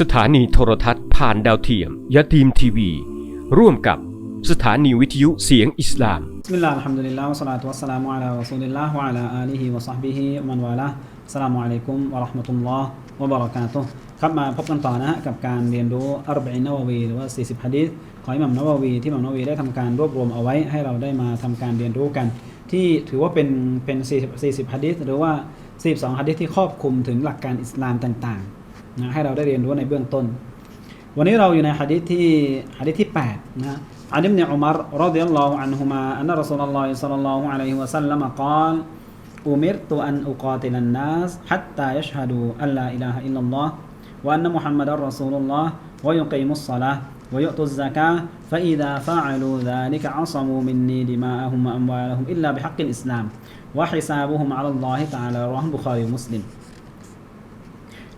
สถานีโทรทัศน์ผ่านดาวเทียมยะทีมทีวี ร่วมกับสถานีวิทยุเสียงอิสลามบิสมิลลาฮิรเราะห์มานิรเราะฮีมวะสลาตุวัสสลามุอะลารอซูลิลลาฮ์วะอะลาอาลีฮิวะศอฮบิฮิมันวะลาอัสสลามุอะลัยกุมวะเราะห์มะตุลลอฮ์วะบะเราะกาตุฮ์ครับมาพบกันต่อนะฮะกับการเรียนรู้อัรบอินนาววีหรือว่า 40หะดีษของอิหม่ามนาววีที่อิหม่ามนาววีได้ทำการรวบรวมเอาไว้ให้เราได้มาทำการเรียนรู้กัน ที่ถือว่าเป็นเป็น40 40หะดีษหรือว่า 42หะดีษที่ครอบคลุมถึงหลักการอิสลามต่างๆ นะให้เราได้เรียนรู้ในเบื้องต้น วันนี้เราอยู่ในหะดีษที่หะดีษที่8นะฮะอันอิบนุอุมัรรอฎิยัลลอฮุอันฮุมาอันนะรอซูลุลลอฮิศ็อลลัลลอฮุอะลัยฮิวะซัลลัมกล่าวอุมิรตุอันอุกาติลันนัสฮัตตายัชฮะดูอัลลาอิลาฮะอิลลัลลอ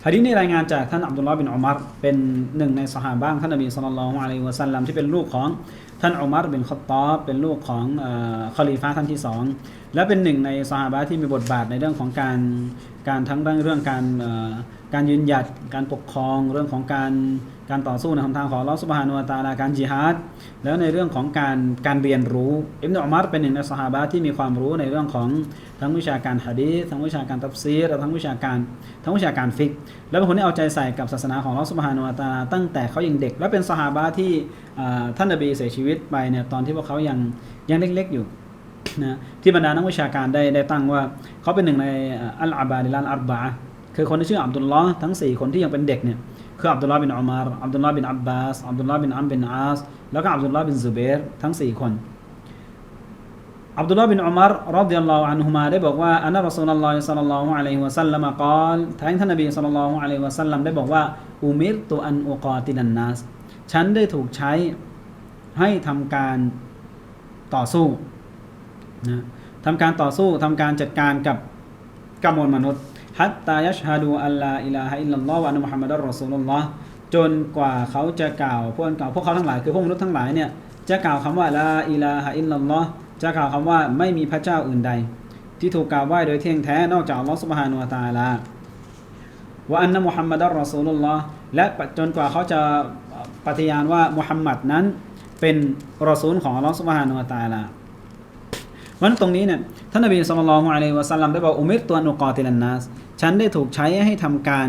ฮะดีษนี้รายงานจากท่านอับดุลลอฮ์บินอุมารเป็นหนึ่งในสหายบ้างท่านนบีสุลต่านละอะลลอฮิวะซัลลัมที่เป็นลูกของท่านอุมารบินคอตตอบเป็นลูกของคอลีฟ้าท่านที่สองและเป็นหนึ่งในสหายบ้าที่มีบทบาทในเรื่องของการการทั้งเรื่องการ การยืนหยัดการปกครอง เรื่องของการการต่อสู้ในหนทางของอัลอฮ์ซุบฮานุวตาลาการจิฮาดแล้วในเรื่องของการการเรียนรู้อิบนุอุมัรเป็นหนึ่งในสหาบะที่มีความรู้ในเรื่องของทั้งวิชาการฮะดีษทั้งวิชาการตัฟซีรและทั้งวิชาการทั้งวิชาการฟิก และเป็นคนที่เอาใจใส่กับศาสนาของอัลอฮ์ซุบฮานุวตาลาตั้งแต่เขายังเด็ก และเป็นสหาบะที่อ่าท่านนบีเสียชีวิตไปเนี่ยตอนที่พวกเขายังยังเล็ก ๆอยู่นะที่บรรดานักวิชาการได้ได้ตั้งว่าเขาเป็นหนึ่งในอัลอาบาดิลันอัลบา คือคนที่ชื่ออับดุลลอฮ์ทั้ง 4 คนที่ยังเป็นเด็กเนี่ยคืออับดุลลอฮ์บินอุมารอับดุลลอฮ์บินอับบาสอับดุลลอฮ์บินอัมบินอาสแล้วก็อับดุลลอฮ์บินซุเบรทั้ง 4 คนอับดุลลอฮ์บินอุมารรอฎิยัลลอฮุอันฮุมาได้บอกว่าอันนรอซูลุลลอฮิศ็อลลัลลอฮุอะลัยฮิวะซัลลัมกล่าวแทงท่านนบีศ็อลลัลลอฮุอะลัยฮิวะซัลลัมได้บอกว่าอุมิรตุอันอุกาตินันนัสฉันได้ถูกใช้ให้ทำการต่อสู้นะทำการต่อสู้ทำการจัดการกับกบมวลมนุษย์ ฮัตตายัชฮะดูอัลลาอิลาฮะอิลลัลลอฮ์วะอันนะมุฮัมมัดอัลรอซูลุลลอฮ์จนกว่าเขาจะกล่าวพวกกล่าวพวกเขาทั้งหลายคือพวกมนุษย์ทั้งหลายเนี่ยจะกล่าวคำว่าลาอิลาฮะอิลลัลลอฮ์จะกล่าวคำว่าไม่มีพระเจ้าอื่นใด ที่ถูกกล่าวไหว้โดยเที่ยงแท้นอกจากอัลลอฮ์ซุบฮานุวะตาลาว่าอันนะมุฮัมมัดอัลรอซูลุลลอฮ์และจนกว่าเขาจะปฏิญาณว่ามุฮัมมัดนั้นเป็นรอซูลของอัลลอฮ์ซุบฮานุวะตาลาวันตรงนี้เนี่ยท่านนบีสุลต่านละฮ์อะลัยฮิวะสัลลัมได้บอกอุมิรตัวนุกอติลันนัส ฉันได้ถูกใช้ให้ทำการ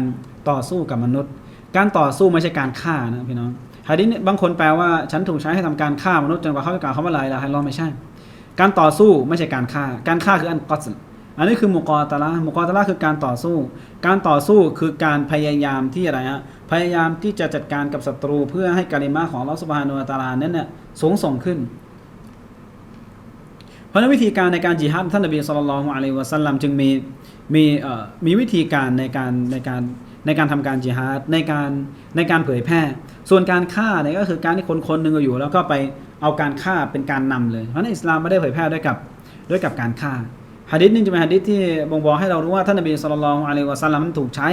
ต่อสู้กับมนุษย์ การต่อสู้ไม่ใช่การฆ่านะพี่น้องฮะดิษเนี่ยบางคนแปลว่าฉันถูกใช้ให้ทำการฆ่ามนุษย์จนกว่าเขาจะกล่าวคำว่าลาอิลาฮะลอไม่ใช่ การต่อสู้ไม่ใช่การฆ่า การฆ่าคืออันกัสอันนี้คือมุกอตะละมุกอตะละคือการต่อสู้ การต่อสู้คือการพยายามที่อะไรฮะพยายามที่จะจัดการกับศัตรูเพื่อให้กาลิมาของลอสุบฮานุวะตาลานั้นเนี่ยสูงส่งขึ้น ราะนั้นวิธีการในการจิฮัดท่านนบีสุลต่านละฮ์อะลัยวะสัลลัมจึงมีมีเอ่อมีวิธีการในการในการในการทำการจิฮัดในการในการเผยแพร่ ส่วนการฆ่าเนี่ยก็คือการที่คนคนหนึ่งอยู่ แล้วก็ไปเอาการฆ่าเป็นการนำเลย เพราะนั้นอิสลามไม่ได้เผยแพร่ด้วยกับด้วยกับการฆ่าฮะดิษนี่จะเป็นฮะดิษที่บ่งบอกให้เรารู้ว่าท่านนบีสุลต่านละฮ์อะลัยวะสัลลัมถูกใช้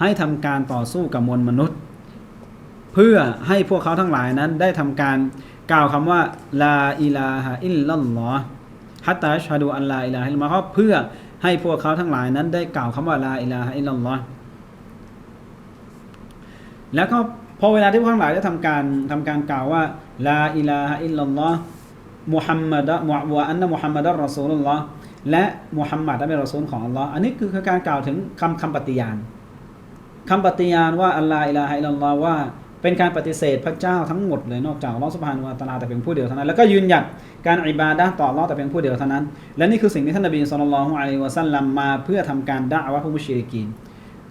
ให้ทำการต่อสู้กับมวลมนุษย์ เพื่อให้พวกเขาทั้งหลายนั้นได้ทำการกล่าวคำว่าลาอิลาฮะอิลลัลลอฮ์ ฮัตตาชฮะดูอัลลาอิลาฮิลลัลลอฮ์เพื่อให้พวกเขาทั้งหลายนั้นได้กล่าวคำว่าลาอิลาฮะอิลลัลลอฮ์แล้วก็พอเวลาที่พวกทั้งหลายได้ทำการทำการกล่าวว่าลาอิลาฮะอิลลัลลอฮ์มุฮัมมัดมุวะอันนะมุฮัมมัดอัลรอซูลุลลอฮ์และมุฮัมมัดเป็นรอซูลของอัลลอฮ์อันนี้คือการกล่าวถึงคำคำปฏิญาณคำปฏิญาณว่าอัลลาอิลาฮะอิลลัลลอฮ์ว่า เป็นการปฏิเสธพระเจ้าทั้งหมดเลยนอกจากลอสุบฮานุวะตะอาลาแต่เพียงผู้เดียวเท่านั้น แล้วก็ยืนหยัดการอิบาดะต่ออัลอฮ์แต่เพียงผู้เดียวเท่านั้น และนี่คือสิ่งที่ท่านนบีสุลต่านละฮ์อะลัยฮิวะสัลลัมมาเพื่อทำการด่าวะผู้มุชริกีน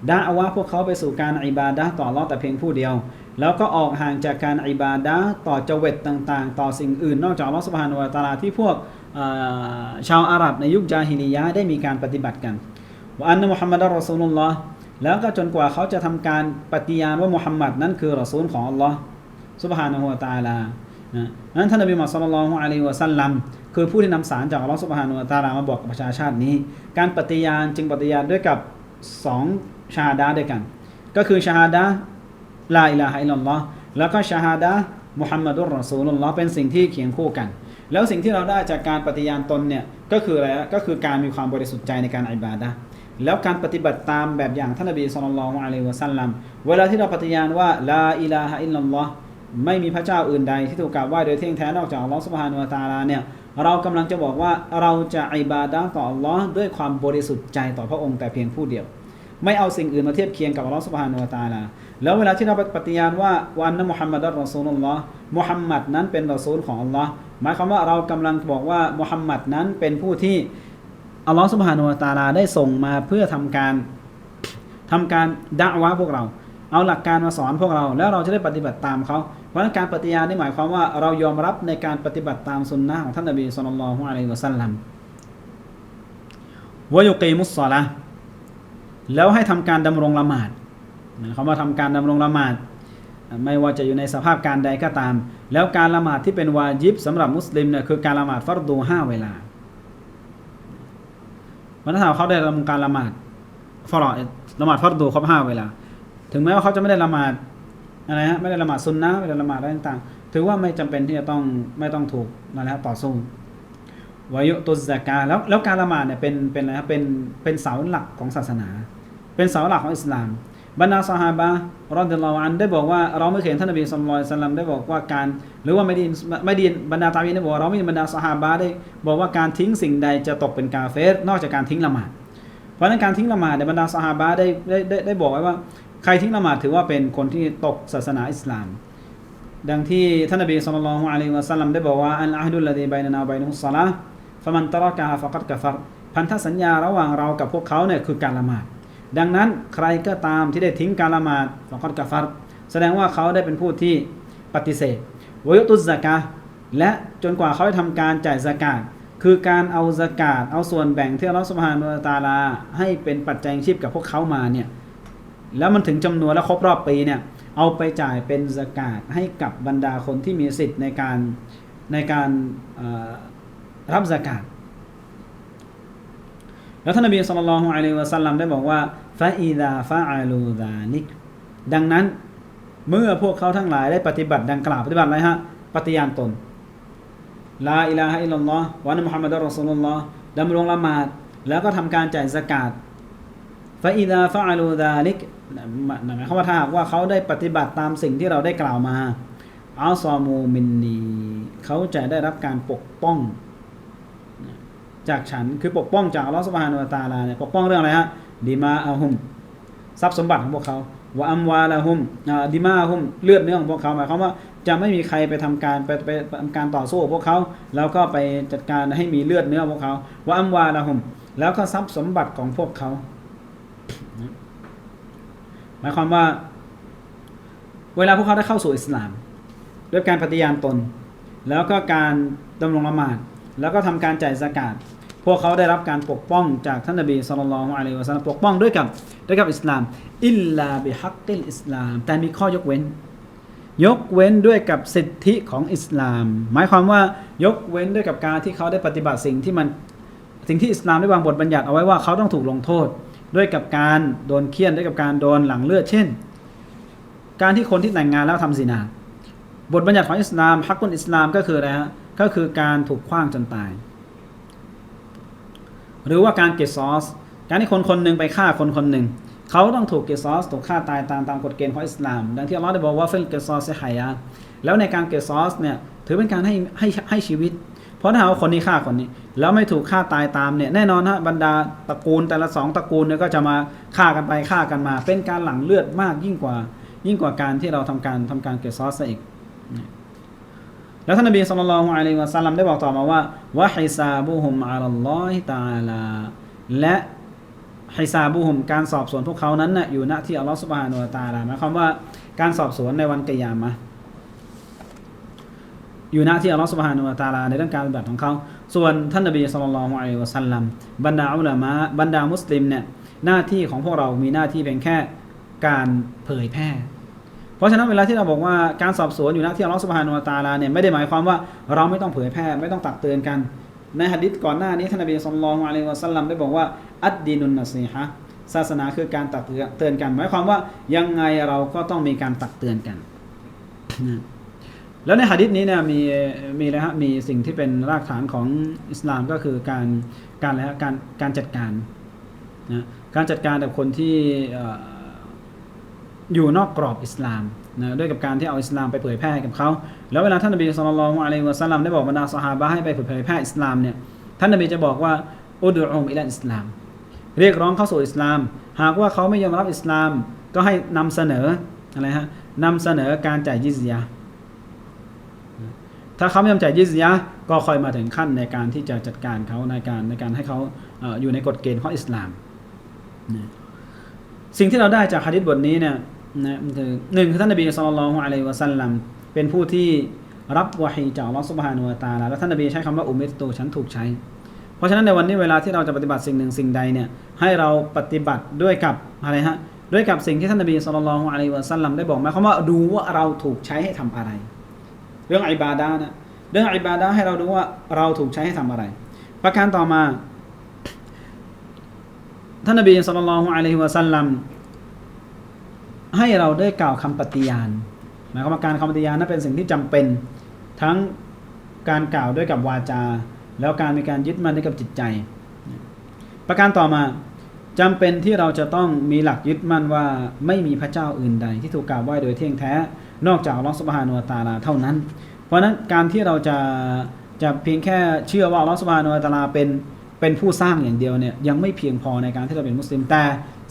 ด่าวะพวกเขาไปสู่การอิบาดะต่ออัลอฮ์แต่เพียงผู้เดียว แล้วก็ออกห่างจากการอิบาดะต่อเจเวตต่างๆ ต่อสิ่งอื่น นอกจากลอสุบฮานุวะตะอาลาที่พวกชาวอาหรับในยุคจาฮิลียะได้มีการปฏิบัติกันว่าอันนมุฮัมมัดอัลรอซูลุลลอฮ์ แล้วก็จนกว่าเขาจะทำการปฏิญาณว่ามุฮัมมัดนั้นคือรอซูลของอัลลอฮ์ซุบฮานะฮูวะตะอาลานะนั้นท่านนบีมุฮัมมัดศ็อลลัลฮุอะลัยฮิวะซัลลัมคือผู้ที่นำสารจากอัลลอฮ์ซุบฮานะฮูวะตาลามาบอกกับประชาชาตินี้ การปฏิญาณจึงปฏิญาณด้วยกับสองชาฮาดะด้วยกัน ก็คือชาฮาดะลาอิลาฮะอิลลัลลอฮ์แล้วก็ชาฮาดะมุฮัมมัดุรรอซูลุลลอฮ์เป็นสิ่งที่เคียงคู่กัน แล้วสิ่งที่เราได้จากการปฏิญาณตนเนี่ยก็คืออะไรก็คือการมีความบริสุทธิ์ใจในการอิบาดะห์ แล้วการปฏิบัติตามแบบอย่างท่านนบีสุลต่านละอะลัยฮิวะสัลลัมเวลาที่เราปฏิญาณว่าลาอิลาฮะอิลลัลลอฮ์ไม่มีพระเจ้าอื่นใดที่ถูกกราบไหว้โดยเที่ยงแท้นอกจากอัลลอฮ์สุบฮานุวะตาลาเนี่ยเรากำลังจะบอกว่าเราจะอิบาดะต่ออัลลอฮ์ด้วยความบริสุทธิ์ใจต่อพระองค์แต่เพียงผู้เดียว ไม่เอาสิ่งอื่นมาเทียบเคียงกับอัลลอฮ์สุบฮานุวะตาลาแล้วเวลาที่เราปฏิญาณว่าวันนั้นมุฮัมมัดอัลรอซูลุลลอฮ์มุฮัมมัดนั้นเป็นรอซูลของอัลลอฮ์หมายความว่าเรากำลังบอกว่ามุฮัมมัดนั้นเป็นผู้ที่ อัลลอฮ์สุบฮานุตาลาได้ส่งมาเพื่อทำการทำการดะวะพวกเรา เอาหลักการมาสอนพวกเรา แล้วเราจะได้ปฏิบัติตามเขา เพราะการปฏิญาณนี่หมายความว่าเรายอมรับในการปฏิบัติตามสุนนะของท่านนบีสุลต่านละฮ์อะลัยฮิวะสัลลัมวะยุกีมุสซอละแล้วให้ทำการดำรงละหมาดนะคำว่าทำการดำรงละหมาด ไม่ว่าจะอยู่ในสภาพการใดก็ตาม แล้วการละหมาดที่เป็นวาญิบสำหรับมุสลิมเนี่ยคือการละหมาดฟัรดูห้าเวลา วันนั้นเขาได้ทำการละหมาดฟอร์ละหมาดฟอรดูครบห้าเวลา ถึงแม้ว่าเขาจะไม่ได้ละหมาดอะไรฮะไม่ได้ละหมาดซุนนะไม่ได้ละหมาดอะไรต่างๆ ถือว่าไม่จำเป็นที่จะต้องไม่ต้องถูกนั่นแหละต่อสู้วายุตุสกาแล้วแล้วการละหมาดเนี่ยเป็นเป็นอะไรครับเป็นเป็นเสาหลักของศาสนา เป็นเสาหลักของอิสลาม บรรดาสหาบะรอดิลลาอันได้บอกว่าเราไม่เคยเห็นท่านนบีสุลต่านสัลลัมได้บอกว่าการ หรือว่าไม่ดีไม่ดีบรรดาตาวีได้บอกว่าเราไม่มีบรรดาสหาบะได้ บอกว่าการทิ้งสิ่งใดจะตกเป็นกาเฟสนอกจากการทิ้งละหมาดเพราะนั้นการทิ้งละหมาดในยบรรดาสหาบะได้ได้ได้ได้บอกไว้ว่า ใครทิ้งละหมาดถือว่าเป็นคนที่ตกศาสนาอิสลาม ดังที่ท่านนบีสุลต่านอะลัยฮิวะสัลลัมได้บอกว่าอันอาฮดุลลดีบัยนานาบัยนุสซาละฟะมันตะรากะฮะฟะกัดกะฟัรพันธสัญญาระหว่างเรากับพวกเขาเนี่ยคือการละหมาด ดังนั้นใครก็ตามที่ได้ทิ้งการละหมาดฟะกัดกะฟัรแสดงว่าเขาได้เป็นผู้ที่ปฏิเสธวยุตุสกะและจนกว่าเขาจะทำการจ่ายสกาดคือการเอาสกาดเอาส่วนแบ่งที่อัลลอฮฺสุบฮานุตาลา ให้เป็นปัจจัยชีพกับพวกเขามาเนี่ยแล้วมันถึงจำนวนและครบรอบปีเนี่ยเอาไปจ่ายเป็นสกาดให้กับบรรดาคนที่มีสิทธิ์ในการในการรับสกาด แล้วท่านนบีสุลต่านละฮ์อะลัยวะสัลลัมได้บอกว่าฟาอีดาฟาอาลูดานิกดังนั้นเมื่อพวกเขาทั้งหลายได้ปฏิบัติดังกล่าวปฏิบัติอะไรฮะปฏิญาณตนลาอิลาฮะอิลลัลลอฮ์วะนะมุฮัมมัดอัลรอซูลุลลอฮ์ดำรงละหมาดแล้วก็ทำการจ่ายสกาดฟาอิดาฟาอาลูดาลิกหมายความว่าถ้าหากว่าเขาได้ปฏิบัติตามสิ่งที่เราได้กล่าวมาอัลซอมูมินนีเขาจะได้รับการปกป้อง จากฉัน คือปกป้องจากอัลลอฮฺสุบฮานุวะตาลาเนี่ยปกป้องเรื่องอะไรฮะดีมาอาหุมทรัพย์สมบัติของพวกเขาวะอัมวาลาหุมดีมาอาหุมเลือดเนื้อของพวกเขาหมายความว่าจะไม่มีใครไปทำการไปไปทำการต่อสู้กับพวกเขา แล้วก็ไปจัดการให้มีเลือดเนื้อพวกเขาวะอัมวาลาหุม แล้วก็ทรัพย์สมบัติของพวกเขา หมายความว่า เวลาพวกเขาได้เข้าสู่อิสลาม ด้วยการปฏิญาณตน แล้วก็การดำรงละหมาดแล้วก็ทำการจ่ายสกาด พวกเขาได้รับการปกป้องจากท่านนบีสุลต่านละฮ์อะลัยฮิวะสัลลัมปกป้องด้วยกับด้วยกับอิสลามอิลลาบิฮักกิลอิสลาม แต่มีข้อยกเว้น ยกเว้นด้วยกับสิทธิของอิสลาม หมายความว่ายกเว้นด้วยกับการที่เขาได้ปฏิบัติสิ่งที่มันสิ่งที่อิสลามได้วางบทบัญญัติเอาไว้ว่าเขาต้องถูกลงโทษ ด้วยกับการโดนเคี่ยนด้วยกับการโดนหลังเลือดเช่น การที่คนที่แต่งงานแล้วทำซินา บทบัญญัติของอิสลามฮักกุลอิสลามก็คืออะไรฮะก็คือการถูกขว้างจนตาย หรือว่าการเกสซอสการที่คนคนหนึ่งไปฆ่าคนคนหนึ่งเขาต้องถูกเกสซอสถูกฆ่าตายตามตามกฎเกณฑ์ของอิสลาม ดังที่อัลลอฮ์ได้บอกว่าฟิลเกสซอสเซหายะแล้วในการเกสซอสเนี่ยถือเป็นการให้ให้ให้ชีวิต เพราะถ้าเอาคนนี้ฆ่าคนนี้ แล้วไม่ถูกฆ่าตายตามเนี่ยแน่นอนฮะบรรดาตระกูลแต่ละสองตระกูลเนี่ยก็จะมาฆ่ากันไปฆ่ากันมา เป็นการหลั่งเลือดมากยิ่งกว่า ยิ่งกว่าการที่เราทำการทำการเกสซอสซะอีก แล้วท่านนบีสุลต่านละฮ์อะลัยฮิวะสัลลัมได้บอกต่อมาว่าวะฮิซาบุฮุมอัลลอฮิตาลา และฮิซาบุฮุมการสอบสวนพวกเขานั้นน่ะอยู่ณที่อัลลอฮฺสุบฮานุวะตาลาหมายความว่าการสอบสวนในวันกิยามะอยู่ณที่อัลลอฮฺสุบฮานุวะตาลาในเรื่องการปฏิบัติของเขา ส่วนท่านนบีสุลต่านละฮ์อะลัยฮิวะสัลลัมบรรดาอุลามะบรรดามุสลิมเนี่ยหน้าที่ของพวกเรามีหน้าที่เพียงแค่การเผยแพร่ เพราะฉะนั้นเวลาที่เราบอกว่าการสอบสวนอยู่ณที่อัลลอฮฺสุบฮานุตาลาเนี่ยไม่ได้หมายความว่าเราไม่ต้องเผยแพร่ไม่ต้องตักเตือนกัน ในหะดิษก่อนหน้านี้ท่านนบีสุลต่านอะลัยวะสัลลัมได้บอกว่าอัดดีนุนนัซีฮะศาสนาคือการตักเตือนกัน หมายความว่ายังไงเราก็ต้องมีการตักเตือนกัน แล้วในหะดิษนี้เนี่ยมีมีอะฮะมีสิ่งที่เป็นรากฐานของอิสลามก็คือการการอะไรฮะการการจัดการนะการจัดการกับคนที่ อยู่นอกกรอบอิสลามนะด้วยกับการที่เอาอิสลามไปเผยแพร่ให้กับเขาแล้วเวลาท่านนบีสุลต่านละฮ์อะลัยฮิวะสัลลัมได้บอกบรรดาสหาบะให้ไปเผยแพร่อิสลามเนี่ยท่านนบีจะบอกว่าอุดุอุมอิลันอิสลาม เรียกร้องเข้าสู่อิสลาม หากว่าเขาไม่ยอมรับอิสลามก็ให้นำเสนออะไรฮะนำเสนอการจ่ายยิซยาถ้าเขาไม่ยอมจ่ายยิซยาก็คอยมาถึงขั้นในการที่จะจัดการเขาในการในการให้เขาอยู่ในกฎเกณฑ์ของอิสลาม สิ่งที่เราได้จากฮะดิษบทนี้เนี่ย นะคือหนึ่งคือท่านนบีสุลต่านละฮ์อะลัยวะสัลลัมเป็นผู้ที่รับวะฮีจากอัลลอฮ์ซุบฮานุวะตาลาและท่านนบีใช้คำว่าอุมิรตูฉันถูกใช้ เพราะฉะนั้นในวันนี้เวลาที่เราจะปฏิบัติสิ่งหนึ่งสิ่งใดเนี่ยให้เราปฏิบัติด้วยกับอะไรฮะด้วยกับสิ่งที่ท่านนบีสุลต่านละฮ์อะลัยวะสัลลัมได้บอกหมายความว่าดูว่าเราถูกใช้ให้ทำอะไร เรื่องอิบาดานะเรื่องอิบาดาให้เราดูว่าเราถูกใช้ให้ทำอะไร ประการต่อมาท่านนบีสุลต่านละฮ์อะลัยวะสัลลัม ให้เราได้กล่าวคำปฏิญาณหมายความว่าการคำปฏิญาณนั้นเป็นสิ่งที่จำเป็นทั้งการกล่าวด้วยกับวาจา แล้วการมีการยึดมั่นด้วยกับจิตใจ ประการต่อมาจำเป็นที่เราจะต้องมีหลักยึดมั่นว่าไม่มีพระเจ้าอื่นใด ที่ถูกกล่าวไหว้โดยเที่ยงแท้ นอกจากอัลอสุบฮานุตาลาเท่านั้น เพราะฉะนั้นการที่เราจะจะเพียงแค่เชื่อว่าอัลอสุบฮานุตาลาเป็น เป็นผู้สร้างอย่างเดียวเนี่ยยังไม่เพียงพอในการที่เราเป็นมุสลิมแต่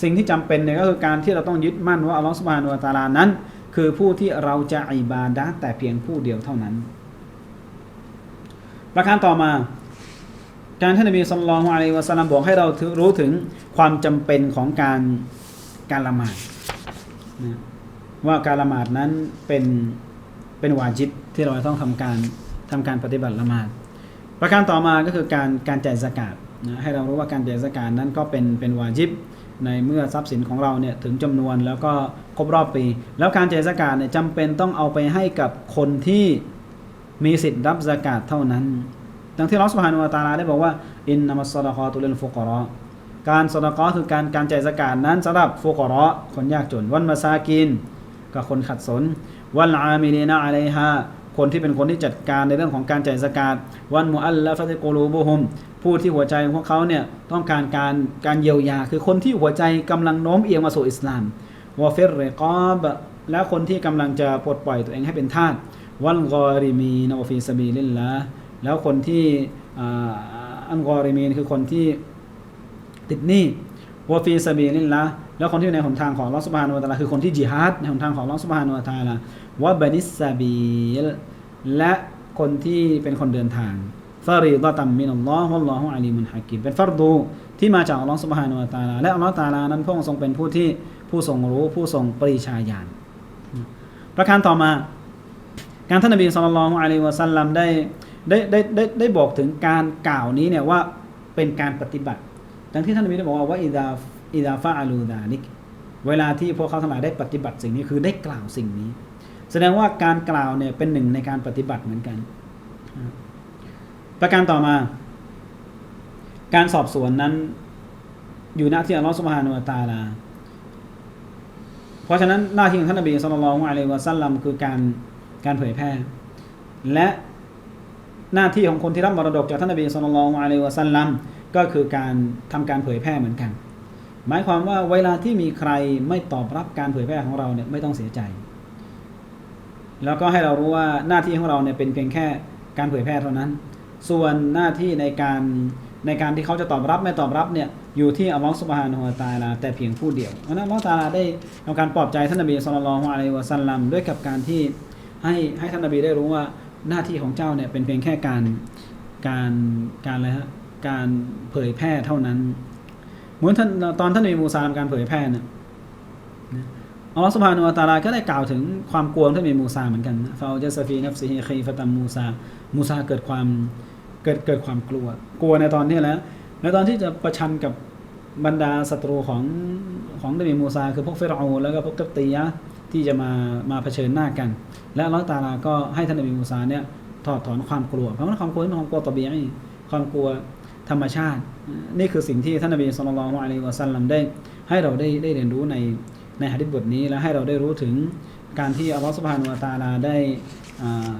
สิ่งที่จำเป็นเนี่ยก็คือการที่เราต้องยึดมั่นว่าอัลลอฮฺสุบฮานุวะตาลานั้น คือผู้ที่เราจะอิบาดะแต่เพียงผู้เดียวเท่านั้น ประการต่อมาการท่านนบีสุลต่านอะลัยฮิวะสัลลัมบอกให้เราถือรู้ถึงความจำเป็นของการการละหมาดนะว่าการละหมาดนั้นเป็นเป็นวาจิบที่เราต้องทำการทำการปฏิบัติละหมาด ประการต่อมาก็คือการการจ่ายสกาดนะให้เรารู้ว่าการจ่ายสกาดนั้นก็เป็นเป็นวาจิบในเมื่อทรัพย์สินของเราเนี่ยถึงจำนวนแล้วก็ครบรอบปี แล้วการจ่ายสกาดเนี่ยจำเป็นต้องเอาไปให้กับคนที่มีสิทธิ์รับสกาดเท่านั้น ดังที่ลอสุบฮานุวตาลาได้บอกว่าอินนามัสซะดะกอตุเลิลฟุกราะห์การสดกอคือการการจ่ายสกาดนั้นสำหรับฟุกราะห์คนยากจนวันมาซากินกับคนขัดสนวันอามิลีนาอะลัยฮา คนที่เป็นคนที่จัดการในเรื่องของการจ่ายสกาดวันมุอัลและฟะติกูลูบุฮุมผู้ที่หัวใจของพวกเขาเนี่ยต้องการการการเยียวยา คือคนที่หัวใจกำลังโน้มเอียงมาสู่อิสลามวะฟิรริกอบและคนที่กำลังจะปลดปล่อยตัวเองให้เป็นทาสวันกอริมีนวฟีสบีลิลละแล้วคนที่อันกอริมีนคือคนที่ติดหนี้ วฟีสบีลิลละแล้วคนที่อยู่ในหนทางของลอสบานวตะอาลาคือคนที่จิฮาดในหนทางของลอสบานวตะอาลาวะบานิสซาบีลและคนที่เป็นคนเดินทางฟารีดตัมมินัลลอฮ์วัลลอฮุอะลีมุนฮะกิมเป็นฟัรดูที่มาจากอัลลอฮ์ซุบฮานะฮูวะตะอาลาและอัลลอฮ์ตะอาลานั้นพระองค์ทรงเป็นผู้ที่ผู้ทรงรู้ผู้ทรงปริชาญาณประการต่อมาการท่านนบีศ็อลลัลลอฮุอะลัยวะซัลลัมได้ได้ได้ได้ได้บอกถึงการกล่าวนี้เนี่ยว่าเป็นการปฏิบัติ ดังที่ท่านนบีได้บอกว่าว่าอิดาอิดาฟาอาลูดาลิก เวลาที่พวกเขาทั้งหลายได้ปฏิบัติสิ่งนี้คือได้กล่าวสิ่งนี้ แสดงว่าการกล่าวเนี่ยเป็นหนึ่งในการปฏิบัติเหมือนกัน ประการต่อมา การสอบสวนนั้น อยู่หน้าที่อัลลอฮฺสุบฮานุวตาลา เพราะฉะนั้นหน้าที่ของท่านนบีสุลต่านละฮ์อะลัยวะซัลลัมคือการการเผยแพร่ และหน้าที่ของคนที่รับมรดกจากท่านนบีสุลต่านละฮ์อะลัยวะซัลลัม ก็คือการทำการเผยแพร่เหมือนกัน หมายความว่าเวลาที่มีใครไม่ตอบรับการเผยแพร่ของเราเนี่ยไม่ต้องเสียใจ แล้วก็ให้เรารู้ว่าหน้าที่ของเราเนี่ยเป็นเพียงแค่การเผยแพร่เท่านั้น ส่วนหน้าที่ในการในการที่เขาจะตอบรับไม่ตอบรับเนี่ยอยู่ที่อัลลอฮฺสุบฮานะฮูวะตาลาแต่เพียงผู้เดียวเพราะนั้นอัลลอฮฺตาลาได้ทำการปลอบใจท่านนบีสุลต่านละฮ์อะลัยวะซัลลัมด้วยกับการที่ให้ให้ท่านนบีได้รู้ว่าหน้าที่ของเจ้าเนี่ยเป็นเพียงแค่การการการอะไรฮะ การเผยแพร่เท่านั้น เหมือนท่านตอนท่านนบีมูซาทำการเผยแพร่เนี่ยอัลลอฮฺสุบฮานะฮูวะตาลาก็ได้กล่าวถึงความกลัวท่านนบีมูซาเหมือนกันฟาอัลจัสฟีนัฟซิฮิคีฟตัมมูซา มูซาเกิดความเกิดเกิดความกลัว กลัวในตอนนี้แล้วในตอนที่จะประชันกับบรรดาศัตรูของของนบีมูซา คือพวกเฟรเอาแล้วก็พวกกัปตียะที่จะมามาเผชิญหน้ากัน และอัลลอฮฺตาลาก็ให้ท่านนบีมูซาเนี่ยถอดถอนความกลัว เพราะว่าความกลัวนี่เป็นความกลัวตอบีไอความกลัว ธรรมชาติ นี่คือสิ่งที่ท่านนบีสุลต่านละฮ์อะลัยฮิวะซัลลัมได้ ให้เราได้ได้เรียนรู้ในในหะดีษบทนี้ และให้เราได้รู้ถึงการที่อัลลอฮฺสุบฮานุวะตาลาได้อ่า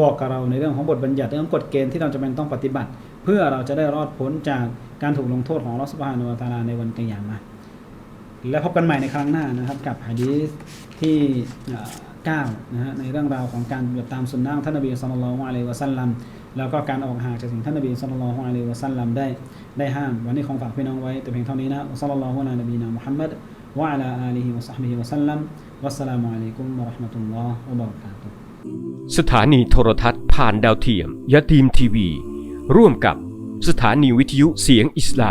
บอกกับเราในเรื่องของบทบัญญัติเรื่องกฎเกณฑ์ที่เราจะเป็นต้องปฏิบัติ เพื่อเราจะได้รอดพ้นจากการถูกลงโทษของอัลลอฮฺสุบฮานุวะตาลาในวันกิยามะและพบกันใหม่ในครั้งหน้านะครับกับฮะดีษที่เอ่อ9นะฮะในเรื่องราวของการปฏิบัติตามสุนนะขท่านนบีสุลต่านละฮ์อะลัยฮิวะสัลลัม แล้วก็การออกห่างจากสิ่งท่านนบีสุลต่านละฮ์อะลัยฮิวะซัลลัมได้ได้ห้าม วันนี้คงฝากพี่น้องไว้แต่เพียงเท่านี้นะอัสลลัลลอฮุอะลานบีนะมุฮัมมัดวะอะลาอาลีฮิวะซัฮบิฮิวะสัลลัมวัสสลามุอะลัยกุมวะเราะห์มะตุลลอฮ์วะบะเราะกาตุสถานีโทรทัศน์ผ่านดาวเทียมยะทีมทีวี ร่วมกับสถานีวิทยุเสียงอิสลาม